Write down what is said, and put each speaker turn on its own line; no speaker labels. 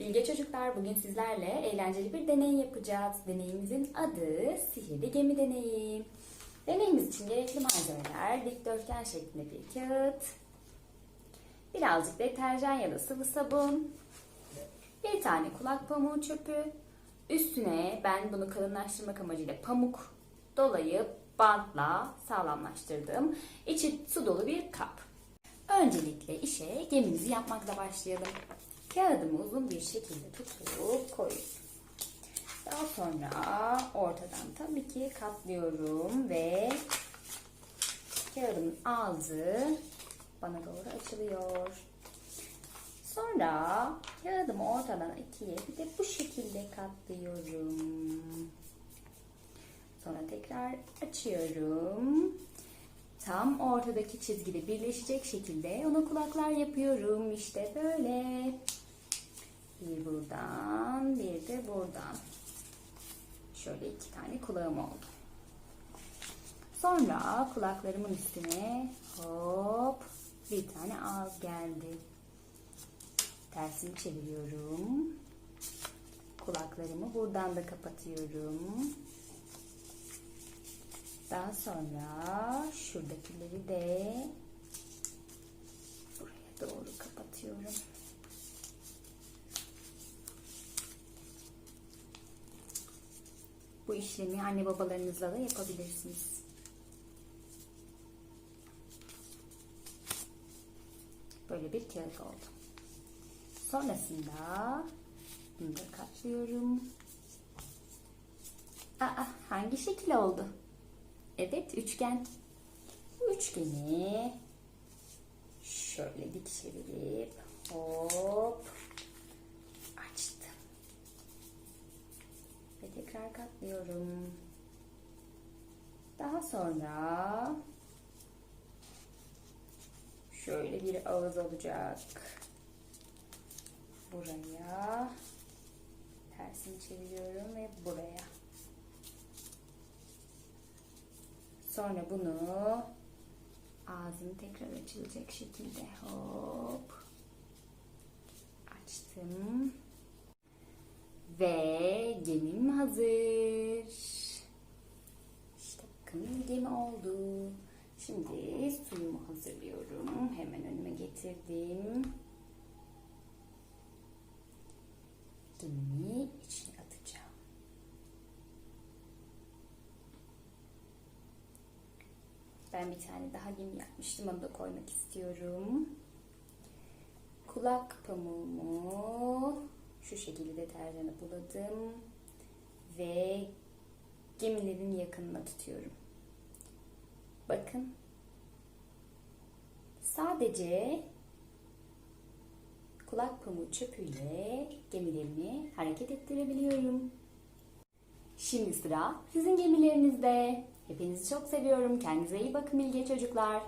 Bilge çocuklar bugün sizlerle eğlenceli bir deney yapacağız. Deneyimizin adı sihirli gemi deneyi. Deneyimiz için gerekli malzemeler dikdörtgen şeklinde bir kağıt, birazcık deterjan ya da sıvı sabun, bir tane kulak pamuğu çöpü, üstüne ben bunu kalınlaştırmak amacıyla pamuk dolayıp bantla sağlamlaştırdım. İçi su dolu bir kap. Öncelikle işe gemimizi yapmakla başlayalım. Kağıdımı uzun bir şekilde tutup koyuyorum. Daha sonra ortadan tabii ki katlıyorum ve kağıdımın ağzı bana doğru açılıyor. Sonra kağıdımı ortadan ikiye bir de bu şekilde katlıyorum. Sonra tekrar açıyorum. Tam ortadaki çizgide birleşecek şekilde ona kulaklar yapıyorum. İşte böyle. Bir buradan, bir de buradan. Şöyle iki tane kulağım oldu. Sonra kulaklarımın üstüne hop bir tane ağız geldi. Tersini çeviriyorum. Kulaklarımı buradan da kapatıyorum. Daha sonra şuradakileri de buraya doğru kapatıyorum. Bu işlemi anne babalarınızla da yapabilirsiniz. Böyle bir kağıt oldu. Sonrasında bunu da katlıyorum. Aa, hangi şekil oldu? Evet, üçgen. Üçgeni şöyle dik çevirip hop açtım. Ve tekrar katlıyorum. Daha sonra şöyle bir ağız olacak. Buraya tersini çeviriyorum ve buraya. Sonra bunu ağzını tekrar açılacak şekilde hop açtım. Ve gemim hazır. İşte bakın gemi oldu. Şimdi suyumu hazırlıyorum. Hemen önüme getirdim. Gemimi içine atacağım. Ben bir tane daha gemi yapmıştım. Onu da koymak istiyorum. Kulak pamuğumu şu şekilde deterjanı buladım. Ve gemilerin yakınına tutuyorum. Bakın. Sadece kulak pamuğu çöpüyle gemilerimi hareket ettirebiliyorum. Şimdi sıra sizin gemilerinizde. Hepinizi çok seviyorum. Kendinize iyi bakın bilge çocuklar.